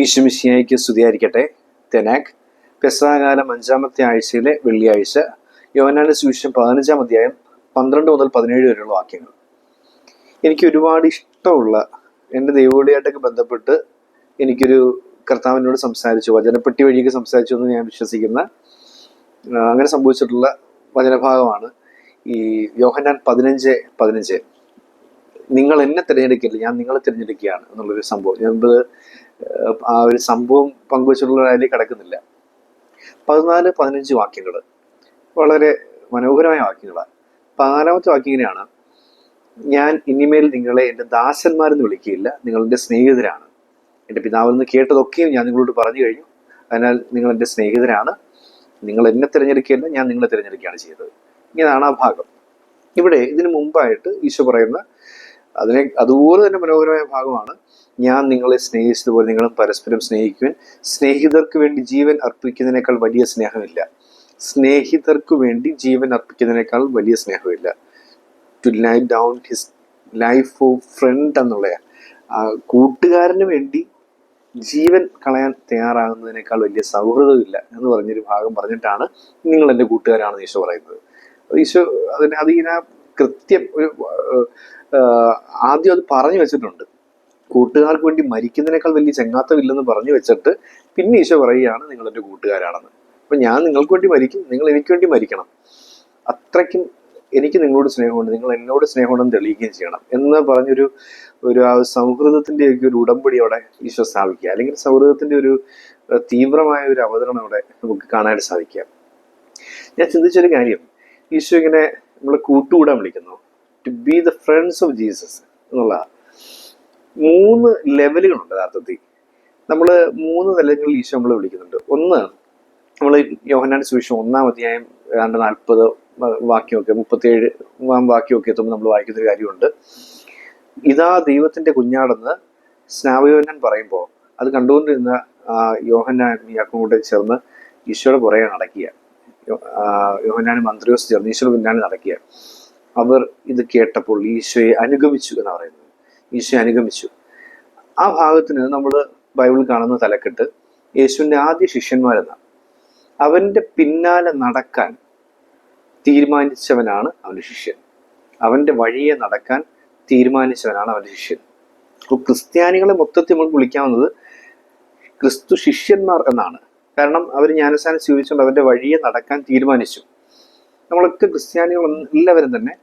ഈശ്വമിശിയായിക്ക് സ്തുതിയായിരിക്കട്ടെ. തെനാക് പെസാകാലം അഞ്ചാമത്തെ ആഴ്ചയിലെ വെള്ളിയാഴ്ച യോഹനാന്റെ സുവിശേഷം പതിനഞ്ചാം അധ്യായം പന്ത്രണ്ട് മുതൽ പതിനേഴ് വരെയുള്ള വാക്യങ്ങൾ. എനിക്ക് ഒരുപാട് ഇഷ്ടമുള്ള എന്റെ ദൈവവിളിയായിട്ടൊക്കെ ബന്ധപ്പെട്ട് എനിക്കൊരു കർത്താവിനോട് സംസാരിച്ചു വചനപ്പെട്ടി വഴിയൊക്കെ സംസാരിച്ചു എന്ന് ഞാൻ വിശ്വസിക്കുന്ന അങ്ങനെ സംഭവിച്ചിട്ടുള്ള വചനഭാഗമാണ് ഈ യോഹന്നാൻ പതിനഞ്ച് പതിനഞ്ച്. നിങ്ങൾ എന്നെ തിരഞ്ഞെടുക്കില്ല ഞാൻ നിങ്ങളെ തിരഞ്ഞെടുക്കുകയാണ് എന്നുള്ളൊരു സംഭവം. ഞാൻ ആ ഒരു സംഭവം പങ്കുവച്ചിട്ടുള്ള അതിലേക്ക് കിടക്കുന്നില്ല. പതിനാല് പതിനഞ്ച് വാക്യങ്ങൾ വളരെ മനോഹരമായ വാക്യങ്ങളാണ് പതിനാലാമത്തെ വാക്യം ഇങ്ങനെയാണ്. ഞാൻ ഇനിമേൽ നിങ്ങളെ എന്റെ ദാസന്മാരെന്ന് വിളിക്കുകയില്ല നിങ്ങൾ എന്റെ സ്നേഹിതരാണ്. എന്റെ പിതാവിൽ നിന്ന് കേട്ടതൊക്കെയും ഞാൻ നിങ്ങളോട് പറഞ്ഞു കഴിഞ്ഞു. അതിനാൽ നിങ്ങൾ എന്റെ സ്നേഹിതരാണ്. നിങ്ങൾ എന്നെ തിരഞ്ഞെടുക്കുകയല്ല ഞാൻ നിങ്ങളെ തിരഞ്ഞെടുക്കുകയാണ് ചെയ്തത്. ഇങ്ങനെയാണ് ആ ഭാഗം. ഇവിടെ ഇതിനു മുമ്പായിട്ട് ഈശോ പറയുന്ന അതിനെ അതുപോലെ തന്നെ മനോഹരമായ ഭാഗമാണ് ഞാൻ നിങ്ങളെ സ്നേഹിച്ചതുപോലെ നിങ്ങളും പരസ്പരം സ്നേഹിക്കുവാൻ. സ്നേഹിതർക്ക് വേണ്ടി ജീവൻ അർപ്പിക്കുന്നതിനേക്കാൾ വലിയ സ്നേഹമില്ല. സ്നേഹിതർക്ക് വേണ്ടി ജീവൻ അർപ്പിക്കുന്നതിനേക്കാൾ വലിയ സ്നേഹമില്ല. To lay down his life of friend എന്നുള്ള കൂട്ടുകാരന് വേണ്ടി ജീവൻ കളയാൻ തയ്യാറാകുന്നതിനേക്കാൾ വലിയ സൗഹൃദമില്ല എന്ന് പറഞ്ഞൊരു ഭാഗം പറഞ്ഞിട്ടാണ് നിങ്ങൾ എന്റെ കൂട്ടുകാരാണെന്ന് ഈശോ പറയുന്നത്. ഈശോ അതിന് അതിങ്ങനെ കൃത്യം ഒരു ആദ്യം അത് പറഞ്ഞു വെച്ചിട്ടുണ്ട്. കൂട്ടുകാർക്ക് വേണ്ടി മരിക്കുന്നതിനേക്കാൾ വലിയ ചെങ്ങാത്തമില്ലെന്ന് പറഞ്ഞു വെച്ചിട്ട് പിന്നെ ഈശോ പറയുകയാണ് നിങ്ങൾ എന്റെ കൂട്ടുകാരാണെന്ന്. അപ്പൊ ഞാൻ നിങ്ങൾക്ക് വേണ്ടി മരിക്കും നിങ്ങൾ എനിക്ക് വേണ്ടി മരിക്കണം. അത്രയ്ക്കും എനിക്ക് നിങ്ങളോട് സ്നേഹമുണ്ട് നിങ്ങൾ എന്നോട് സ്നേഹമുണ്ടെന്ന് തെളിയിക്കുകയും ചെയ്യണം എന്ന് പറഞ്ഞൊരു ഒരു ആ സൗഹൃദത്തിന്റെ ഒക്കെ ഒരു ഉടമ്പടി അവിടെ ഈശോ സ്ഥാപിക്കുക. അല്ലെങ്കിൽ സൗഹൃദത്തിന്റെ ഒരു തീവ്രമായ ഒരു അവതരണം അവിടെ നമുക്ക് കാണാനായിട്ട് സാധിക്കുക. ഞാൻ ചിന്തിച്ചൊരു കാര്യം ഈശോ ഇങ്ങനെ നമ്മളെ കൂട്ടുകൂടാൻ വിളിക്കുന്നു. To be the friends of Jesus എന്നുള്ള മൂന്ന് ലെവലുകളുണ്ട് യഥാർത്ഥത്തിൽ. നമ്മൾ മൂന്ന് നിലകളിൽ ഈശോ നമ്മൾ വിളിക്കുന്നുണ്ട്. ഒന്ന് നമ്മൾ യോഹനാന്റെ സുവിശേഷം ഒന്നാം അധ്യായം ഏതാണ്ട് നാൽപ്പത് വാക്യമൊക്കെ മുപ്പത്തിയേഴ് വാക്യമൊക്കെ എത്തുമ്പോൾ നമ്മൾ വായിക്കുന്ന ഒരു കാര്യമുണ്ട്. ഇതാ ദൈവത്തിന്റെ കുഞ്ഞാടെന്ന് സ്നാവയോഹനൻ പറയുമ്പോൾ അത് കണ്ടുകൊണ്ടിരുന്ന യോഹനാൻ യാക്കും കൂടെ ചേർന്ന് ഈശോയുടെ പുറകെ നടക്കുക യോ- ആ, മന്ത്രിയോസ് ചേർന്ന് ഈശോ പിന്നാലെ നടക്കുക അവർ ഇത് കേട്ടപ്പോൾ ഈശോയെ അനുഗമിച്ചു എന്ന് പറയുന്നത്. ഈശോയെ അനുഗമിച്ചു. ആ ഭാഗത്തിന് നമ്മൾ ബൈബിളിൽ കാണുന്ന തലക്കെട്ട് യേശുവിന്റെ ആദ്യ ശിഷ്യന്മാരെന്നാണ്. അവന്റെ പിന്നാലെ നടക്കാൻ തീരുമാനിച്ചവനാണ് അവന്റെ ശിഷ്യൻ. അവന്റെ വഴിയെ നടക്കാൻ തീരുമാനിച്ചവനാണ് അവന്റെ ശിഷ്യൻ. അപ്പോൾ ക്രിസ്ത്യാനികളെ മൊത്തത്തിൽ നമുക്ക് വിളിക്കാവുന്നത് ക്രിസ്തു ശിഷ്യന്മാർ എന്നാണ്. കാരണം അവർ ജ്ഞാനസ്ഥാനം സ്വീകരിച്ചുകൊണ്ട് അവരുടെ വഴിയെ നടക്കാൻ തീരുമാനിച്ചു. നമ്മളൊക്കെ ക്രിസ്ത്യാനികൾ എല്ലാവരും തന്നെ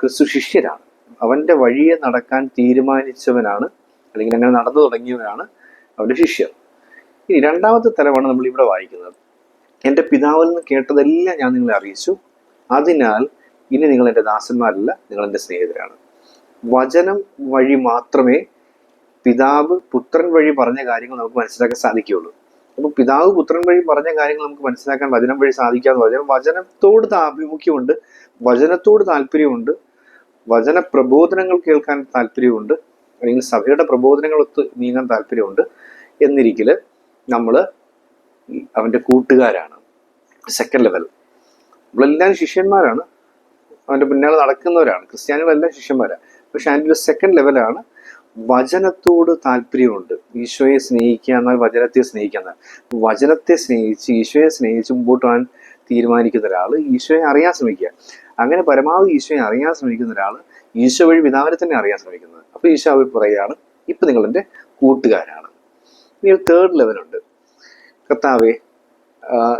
ക്രിസ്തു ശിഷ്യരാണ്. അവന്റെ വഴിയെ നടക്കാൻ തീരുമാനിച്ചവനാണ് അല്ലെങ്കിൽ അങ്ങനെ നടന്നു തുടങ്ങിയവനാണ് അവന്റെ ശിഷ്യർ. ഇനി രണ്ടാമത്തെ തലമാണ് നമ്മൾ ഇവിടെ വായിക്കുന്നത്. എന്റെ പിതാവിൽ നിന്ന് കേട്ടതെല്ലാം ഞാൻ നിങ്ങളെ അറിയിച്ചു. അതിനാൽ ഇനി നിങ്ങൾ എന്റെ ദാസന്മാരല്ല നിങ്ങൾ എന്റെ സ്നേഹിതരാണ്. വചനം വഴി മാത്രമേ പിതാവ് പുത്രൻ വഴി പറഞ്ഞ കാര്യങ്ങൾ നമുക്ക് മനസ്സിലാക്കാൻ സാധിക്കുകയുള്ളൂ. അപ്പൊ പിതാവ് പുത്രൻ വഴി പറഞ്ഞ കാര്യങ്ങൾ നമുക്ക് മനസ്സിലാക്കാൻ വചനം വഴി സാധിക്കാന്ന് പറഞ്ഞാൽ വചനത്തോട് ആഭിമുഖ്യമുണ്ട്. വചനത്തോട് താല്പര്യമുണ്ട്. വചന പ്രബോധനങ്ങൾ കേൾക്കാൻ താല്പര്യമുണ്ട്. അല്ലെങ്കിൽ സഭയുടെ പ്രബോധനങ്ങളൊത്ത് നീങ്ങാൻ താല്പര്യമുണ്ട്. എന്നിരിക്കൽ നമ്മൾ അവന്റെ കൂട്ടുകാരാണ്. സെക്കൻഡ് ലെവൽ നമ്മളെല്ലാം ശിഷ്യന്മാരാണ്. അവന്റെ പിന്നാലെ നടക്കുന്നവരാണ്. ക്രിസ്ത്യാനികളെല്ലാം ശിഷ്യന്മാരാണ്. പക്ഷെ അതിന്റെ ഒരു സെക്കൻഡ് ലെവലാണ് വചനത്തോട് താല്പര്യമുണ്ട്. ഈശോയെ സ്നേഹിക്കുക എന്നാൽ വചനത്തെ സ്നേഹിക്കുക എന്നാൽ. വചനത്തെ സ്നേഹിച്ച് ഈശോയെ സ്നേഹിച്ച് മുമ്പോട്ട് പോകാൻ തീരുമാനിക്കുന്ന ഒരാൾ ഈശോയെ അറിയാൻ ശ്രമിക്കുക. അങ്ങനെ പരമാവധി ഈശോയെ അറിയാൻ ശ്രമിക്കുന്ന ഒരാൾ ഈശോ വഴി പിതാവിനെ തന്നെ അറിയാൻ ശ്രമിക്കുന്നത്. അപ്പോൾ ഈശോ അവർ പറയുകയാണ് ഇപ്പം നിങ്ങൾ എന്റെ കൂട്ടുകാരാണ്. ഇനി ഒരു തേർഡ് ലെവലുണ്ട് കർത്താവെ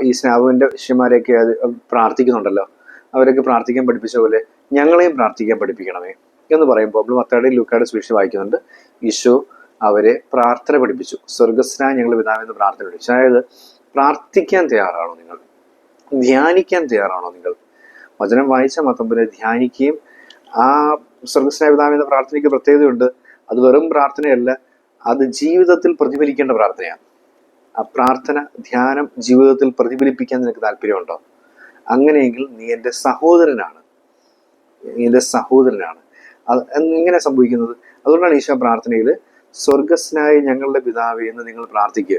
ഈ സ്നാപുവിന്റെ ശിഷ്യന്മാരെയൊക്കെ അത് പ്രാർത്ഥിക്കുന്നുണ്ടല്ലോ. അവരൊക്കെ പ്രാർത്ഥിക്കാൻ പഠിപ്പിച്ച പോലെ ഞങ്ങളെയും പ്രാർത്ഥിക്കാൻ പഠിപ്പിക്കണമേ. എന്ന് പറയുമ്പോൾ നമ്മൾ മത്താടെ ലൂക്കാടെ സുവിശേഷം വായിക്കുന്നുണ്ട്. ഈശോ അവരെ പ്രാർത്ഥന പഠിപ്പിച്ചു. സ്വർഗസ്നായ ഞങ്ങൾ പിതാവെന്ന് പ്രാർത്ഥന പഠിപ്പിച്ചു. അതായത് പ്രാർത്ഥിക്കാൻ തയ്യാറാണോ നിങ്ങൾ? ധ്യാനിക്കാൻ തയ്യാറാണോ നിങ്ങൾ? വചനം വായിച്ച മത്തമ്പനെ ധ്യാനിക്കുകയും ആ സ്വർഗസ്നായ പിതാവെന്ന പ്രാർത്ഥനയ്ക്ക് പ്രത്യേകതയുണ്ട്. അത് വെറും പ്രാർത്ഥനയല്ല അത് ജീവിതത്തിൽ പ്രതിഫലിക്കേണ്ട പ്രാർത്ഥനയാണ്. ആ പ്രാർത്ഥന ധ്യാനം ജീവിതത്തിൽ പ്രതിഫലിപ്പിക്കാൻ നിനക്ക് താല്പര്യമുണ്ടോ? അങ്ങനെയെങ്കിൽ നീ എന്റെ സഹോദരനാണ്. നീ എന്റെ സഹോദരനാണ്. എങ്ങനെ സംഭവിക്കുന്നത്. അതുകൊണ്ടാണ് ഈശോ പ്രാർത്ഥനയിൽ സ്വർഗസ്നായ ഞങ്ങളുടെ പിതാവേ എന്ന് നിങ്ങൾ പ്രാർത്ഥിക്കുക.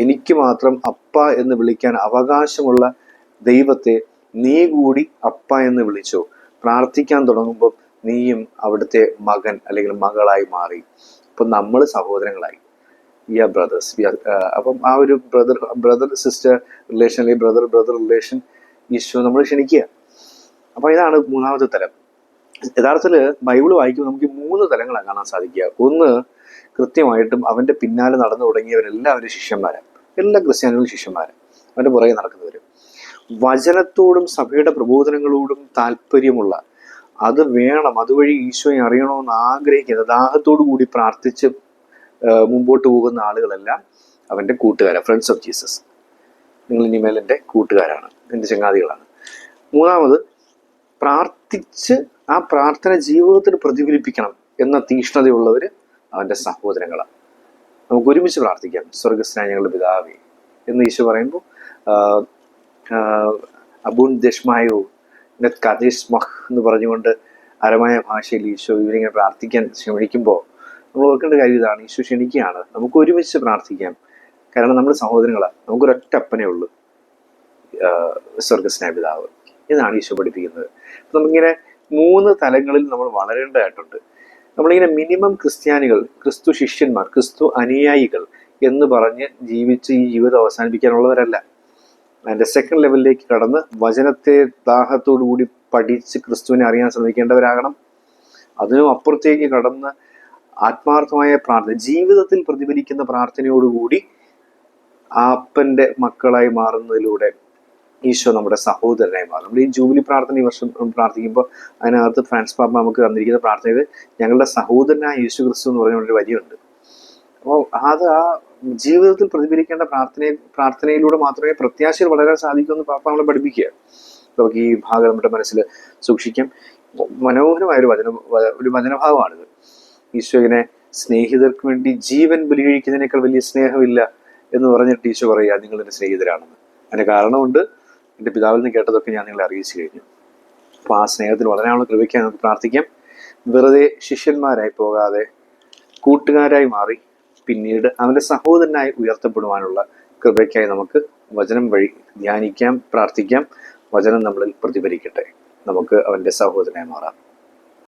എനിക്ക് മാത്രം അപ്പ എന്ന് വിളിക്കാൻ അവകാശമുള്ള ദൈവത്തെ നീ കൂടി അപ്പ എന്ന് വിളിച്ചോ. പ്രാർത്ഥിക്കാൻ തുടങ്ങുമ്പോൾ നീയും അവിടുത്തെ മകൻ അല്ലെങ്കിൽ മകളായി മാറി. അപ്പൊ നമ്മൾ സഹോദരങ്ങളായി. We are brothers we are അപ്പം ആ ഒരു ബ്രദർ ബ്രദർ സിസ്റ്റർ റിലേഷൻ അല്ലെങ്കിൽ ബ്രദർ ബ്രദർ റിലേഷൻ ഈശോ നമ്മൾ ക്ഷണിക്കുക. അപ്പോൾ ഇതാണ് മൂന്നാമത്തെ തലം. യഥാർത്ഥത്തിൽ ബൈബിൾ വായിക്കുമ്പോൾ നമുക്ക് മൂന്ന് തലങ്ങളാണ് കാണാൻ സാധിക്കുക. ഒന്ന് കൃത്യമായിട്ടും അവന്റെ പിന്നാലെ നടന്നു തുടങ്ങിയവരെല്ലാവരും ശിഷ്യന്മാരാണ് എല്ലാ ക്രിസ്ത്യാനികളും ശിഷ്യന്മാരാണ് അവന്റെ പുറകെ നടക്കുന്നവർ വചനത്തോടും സഭയുടെ പ്രബോധനങ്ങളോടും താല്പര്യമുള്ള അത് വേണം അതുവഴി ഈശോയെ അറിയണമെന്ന് ആഗ്രഹിക്കുന്ന ദാഹത്തോടു കൂടി പ്രാർത്ഥിച്ച് മുമ്പോട്ട് പോകുന്ന ആളുകളെല്ലാം അവന്റെ കൂട്ടുകാരാണ് ഫ്രണ്ട്സ് ഓഫ് ജീസസ് നിങ്ങൾ ഇനിമേൽ എന്റെ കൂട്ടുകാരാണ് എന്റെ ചങ്ങാതികളാണ്. മൂന്നാമത് പ്രാർത്ഥിച്ച് ആ പ്രാർത്ഥന ജീവിതത്തിൽ പ്രതിഫലിപ്പിക്കണം എന്ന തീക്ഷ്ണതയുള്ളവർ അവന്റെ സഹോദരങ്ങളാണ്. നമുക്ക് ഒരുമിച്ച് പ്രാർത്ഥിക്കാം. സ്വർഗസ്നായ ഞങ്ങളുടെ പിതാവേ എന്ന് ഈശോ പറയുമ്പോൾ അബുൻ ദഷ്മായോ കദേശ് മഹ് എന്ന് പറഞ്ഞുകൊണ്ട് അരമായ ഭാഷയിൽ ഈശോ ഇവരിങ്ങനെ പ്രാർത്ഥിക്കാൻ ശ്രമിക്കുമ്പോൾ നമ്മൾ ഓർക്കേണ്ട കാര്യം ഇതാണ്. ഈശോ ക്ഷണിക്കുകയാണ്. നമുക്ക് ഒരുമിച്ച് പ്രാർത്ഥിക്കാം. കാരണം നമ്മൾ സഹോദരങ്ങളാണ് നമുക്കൊരൊറ്റ അപ്പനേ ഉള്ളൂ സ്വർഗസ്നേഹ പിതാവ്. ഇതാണ് ഈശോ പഠിപ്പിക്കുന്നത്. നമുക്കിങ്ങനെ മൂന്ന് തലങ്ങളിൽ നമ്മൾ വളരേണ്ടതായിട്ടുണ്ട്. നമ്മളിങ്ങനെ മിനിമം ക്രിസ്ത്യാനികൾ ക്രിസ്തു ശിഷ്യന്മാർ ക്രിസ്തു അനുയായികൾ എന്ന് പറഞ്ഞ് ജീവിച്ച് ഈ ജീവിതം അവസാനിപ്പിക്കാനുള്ളവരല്ല. അതിന്റെ സെക്കൻഡ് ലെവലിലേക്ക് കടന്ന് വചനത്തെ ദാഹത്തോടു കൂടി പഠിച്ച് ക്രിസ്തുവിനെ അറിയാൻ ശ്രമിക്കേണ്ടവരാകണം. അതിനും അപ്പുറത്തേക്ക് കടന്ന് ആത്മാർത്ഥമായ പ്രാർത്ഥന ജീവിതത്തിൽ പ്രതിഫലിക്കുന്ന പ്രാർത്ഥനയോടുകൂടി ആപ്പന്റെ മക്കളായി മാറുന്നതിലൂടെ ഈശോ നമ്മുടെ സഹോദരനായി മാറും. നമ്മൾ ഈ ജൂബിലി പ്രാർത്ഥന ഈ വർഷം പ്രാർത്ഥിക്കുമ്പോൾ അതിനകത്ത് ഫ്രാൻസ് പാപ്പ നമുക്ക് തന്നിരിക്കുന്ന പ്രാർത്ഥനയിൽ ഞങ്ങളുടെ സഹോദരനായ യേശു ക്രിസ്തു എന്ന് പറഞ്ഞ ഒരു വരിയുണ്ട്. അപ്പോൾ അത് ആ ജീവിതത്തിൽ പ്രതിഫലിക്കേണ്ട പ്രാർത്ഥന പ്രാർത്ഥനയിലൂടെ മാത്രമേ പ്രത്യാശയിൽ വളരാൻ സാധിക്കൂ എന്ന് പാപ്പ നമ്മളെ പഠിപ്പിക്കുക. നമുക്ക് ഈ ഭാഗം നമ്മുടെ മനസ്സിൽ സൂക്ഷിക്കാം. മനോഹരമായ ഒരു വചന ഒരു വചനഭാവമാണിത് ഈശോയിനെ സ്നേഹിതർക്ക് വേണ്ടി ജീവൻ ബലിഴിക്കുന്നതിനേക്കാൾ വലിയ സ്നേഹമില്ല എന്ന് പറഞ്ഞിട്ട് ഈശോ പറയുക നിങ്ങൾ എന്റെ സ്നേഹിതരാണെന്ന്. അതിന് കാരണമുണ്ട് എന്റെ പിതാവിൽ നിന്ന് കേട്ടതൊക്കെ ഞാൻ നിങ്ങളെ അറിയിച്ചു കഴിഞ്ഞു. അപ്പോൾ ആ സ്നേഹത്തിൽ വളരാനുള്ള കൃപയ്ക്കായി നമുക്ക് പ്രാർത്ഥിക്കാം. വെറുതെ ശിഷ്യന്മാരായി പോകാതെ കൂട്ടുകാരായി മാറി പിന്നീട് അവന്റെ സഹോദരനായി ഉയർത്തപ്പെടുവാനുള്ള കൃപയ്ക്കായി നമുക്ക് വചനം വഴി ധ്യാനിക്കാം പ്രാർത്ഥിക്കാം. വചനം നമ്മളിൽ പ്രതിഫലിക്കട്ടെ. നമുക്ക് അവന്റെ സഹോദരനായി മാറാം.